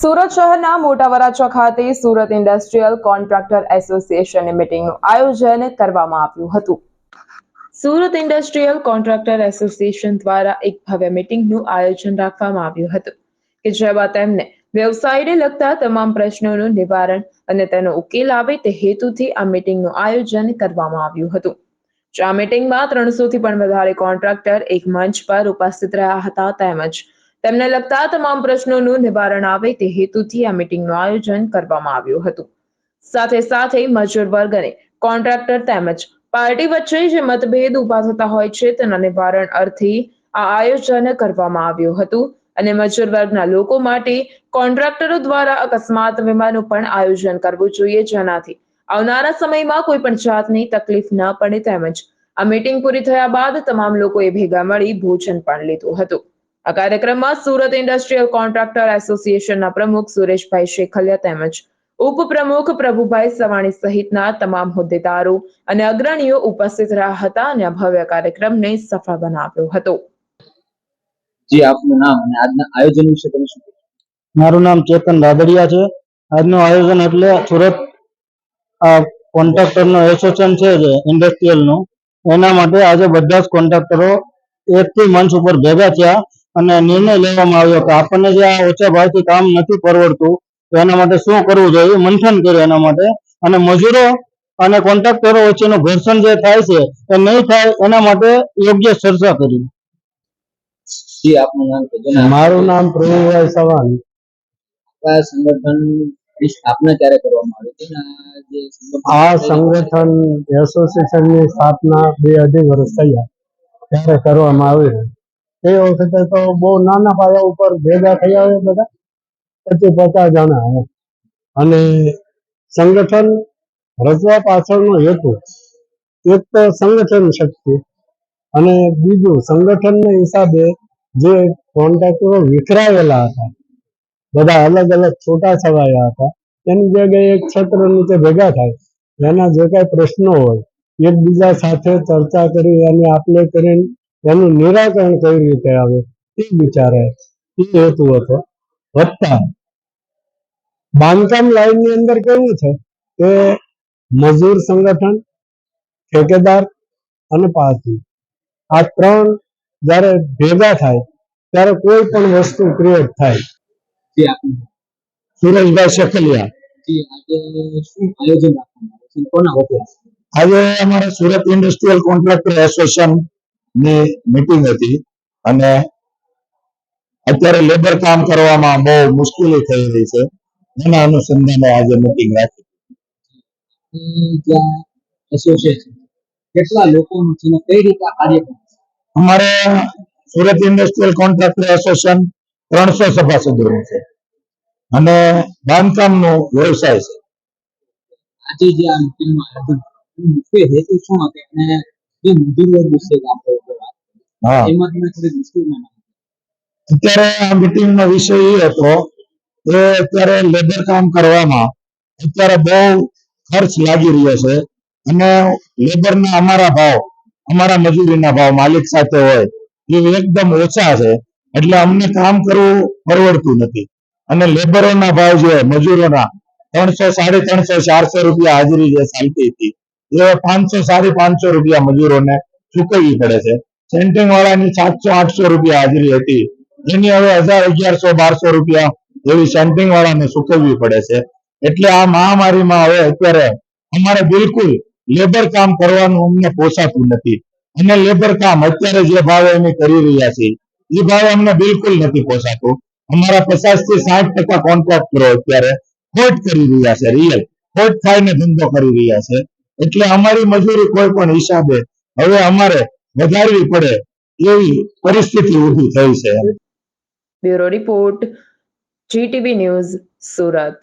સુરત શહેરના મોટાવરાચા ખાતે સુરત ઇન્ડસ્ટ્રીયલ કોન્ટ્રાક્ટર એસોસિએશનની મીટિંગનું આયોજન કરવામાં આવ્યું હતું. સુરત ઇન્ડસ્ટ્રીયલ કોન્ટ્રાક્ટર એસોસિએશન દ્વારા એક ભવ્ય મીટિંગનું આયોજન રાખવામાં આવ્યું હતું કે જેમાં તેમને વ્યવસાયને લગતા તમામ પ્રશ્નોનું નિવારણ અને તેનો ઉકેલ આવે તે હેતુથી આ મીટિંગનું આયોજન કરવામાં આવ્યું હતું. આ મીટિંગમાં ત્રણસો થી પણ વધારે કોન્ટ્રાક્ટર એક મંચ પર ઉપસ્થિત રહ્યા હતા તેમજ તેમને લગતા તમામ પ્રશ્નોનું નિવારણ આવે તે હેતુથી આ મિટિંગનું આયોજન કરવામાં આવ્યું હતું. સાથે સાથે મજૂર વર્ગ અને કોન્ટ્રાક્ટર તેમજ પાર્ટી વચ્ચે જે મતભેદ ઊભા થતા હોય છે તેના નિવારણ અર્થે આ આયોજન કરવામાં આવ્યું હતું અને મજૂર વર્ગના લોકો માટે કોન્ટ્રાક્ટરો દ્વારા અકસ્માત વીમાનું પણ આયોજન કરવું જોઈએ. જેનાથી આવનારા સમયમાં કોઈ પણ જાતની તકલીફ ન પડે તેમજ આ મીટિંગ પૂરી થયા બાદ તમામ લોકોએ ભેગા મળી ભોજન પણ લીધું હતું. આ કાર્યક્રમમાં સુરત ઇન્ડસ્ટ્રીયલ કોન્ટ્રાક્ટર એસોસિએશનના પ્રમુખ સુરેશભાઈ શેખલિયા તેમજ ઉપપ્રમુખ પ્રભુભાઈ સવાણી સહિતના તમામ હોદ્દેદારો અને અગ્રણીઓ ઉપસ્થિત રહ્યા હતા અને ભવ્ય કાર્યક્રમને સફળ બનાવ્યો હતો. જી આપનું નામ અને આજના આયોજન વિશે તમે શું મારું નામ ચેતન રાદડિયા છે. આજનું આયોજન એટલે સુરત આ કોન્ટ્રાક્ટરનો એસોસિએશન છે જે ઇન્ડસ્ટ્રીયલનું. એના માટે આજે બધા જ કોન્ટ્રાક્ટરો એકથી મંચ ઉપર ભેગા થયા. અને નિર્ણય લેવામાં આવ્યો કે આપણને જે આ ઓછા ભાવથી કામ નથી પરવડતું તો એના માટે શું કરવું જોઈએ મંથન કર્યું એના માટે. અને મજૂરો અને કોન્ટ્રાક્ટરો વચ્ચેનું ઘર્ષણ જે થાય છે એ નહીં થાય એના માટે યોગ્ય ચર્ચા કરી. આપનું નામ મારું નામ પ્રવીણભાઈ સવાલ. આ સંગઠન સ્થાપના ક્યારે કરવામાં આવી હતી આ સંગઠન આ સંગઠન એસોસિએશનની સ્થાપના બે અઢી વર્ષ થયા ત્યારે કરવામાં આવી તે વખતે તો બહુ નાના પાયા ઉપર ભેગા થયા હોય બધા પચીસ પચાસ જણા. અને સંગઠન રચવા પાછળનો હેતુ, એક તો સંગઠન શક્તિ અને બીજું સંગઠનના હિસાબે જે કોન્ટ્રાક્ટરો વિખરાયેલા હતા, બધા અલગ અલગ છૂટા છવાયા હતા, એની જગ્યાએ એક છત્ર નીચે ભેગા થાય, એના જે કાંઈ પ્રશ્નો હોય, એકબીજા સાથે ચર્ચા કરી અને આપલે કરીને એનું નિરાકરણ કઈ રીતે આવે એ વિચારે એ હેતુ હતો. વત્તા બાંધકામ લાઈનની અંદર કેવું છે કે મજૂર સંગઠન ઠેકેદાર અને પાર્ટી આ ત્રણ જ્યારે ભેગા થાય ત્યારે કોઈ પણ વસ્તુ ક્રિએટ થાય. સુરેશભાઈ વતી? આજે અમારે સુરત ઇન્ડસ્ટ્રીયલ કોન્ટ્રાક્ટર એસોસિએશન ની મીટિંગ હતી અને અત્યારે લેબર કામ કરવામાં બહુ મુશ્કેલી થઈ રહી છે. એના અનુસંધાને આજે મીટિંગ રાખી. કેટલા લોકોનું છે કઈ રીતે આ કાર્ય અમારે સુરત ઇન્ડસ્ટ્રીયલ કોન્ટ્રાક્ટર એસોસિએશન ત્રણસો સભાસદોનું છે. અને બાંધકામનો વ્યવસાય છે. આજે જે આ આયોજન મુખ્ય હેતુ શું હતો? અને જે મજૂર વિશે વાત અત્યારે આ મીટિંગનો વિષય એ હતો કે અત્યારે લેબર કામ કરવામાં અત્યારે બહુ ખર્ચ લાગી રહ્યો છે અને લેબરના અમારા ભાવ અમારા મજૂરીના ભાવ માલિક સાથે હોય એ એકદમ ઓછા છે એટલે અમને કામ કરવું પરવડતું નથી. અને લેબરોના ભાવ જે મજૂરોના ત્રણસો સાડી ત્રણસો ચારસો રૂપિયા હાજરી જે ચાલતી હતી એ પાંચસો સાડી પાંચસો રૂપિયા મજૂરોને ચૂકવવી પડે છે. સેન્ટિંગ વાળાની સાતસો, આઠસો રૂપિયા હાજરી હતી. એની હવે હજાર અગિયારસો, બારસો રૂપિયા એવી સેન્ટિંગ વાળાને ચૂકવવી પડે છે. એટલે આ મહામારીમાં હવે અત્યારે અમારે બિલકુલ લેબર કામ કરવાનું અમને પોસાતું નથી. અને લેબર કામ અત્યારે જે ભાવે અમે કરી રહ્યા છીએ, એ ભાવે અમને બિલકુલ નથી પોસાતું. અમારા પચાસથી સાઠ ટકા કોન્ટ્રાક્ટરો અત્યારે ખોટ કરી રહ્યા છે રિયલ ખોટ ખાઈને ધંધો કરી રહ્યા છે. એટલે અમારી મજૂરી કોઈ પણ હિસાબે હવે અમારે વધારવી પડે એવી પરિસ્થિતિ ઊભી થઈ છે. Bureau report GTV news Surat.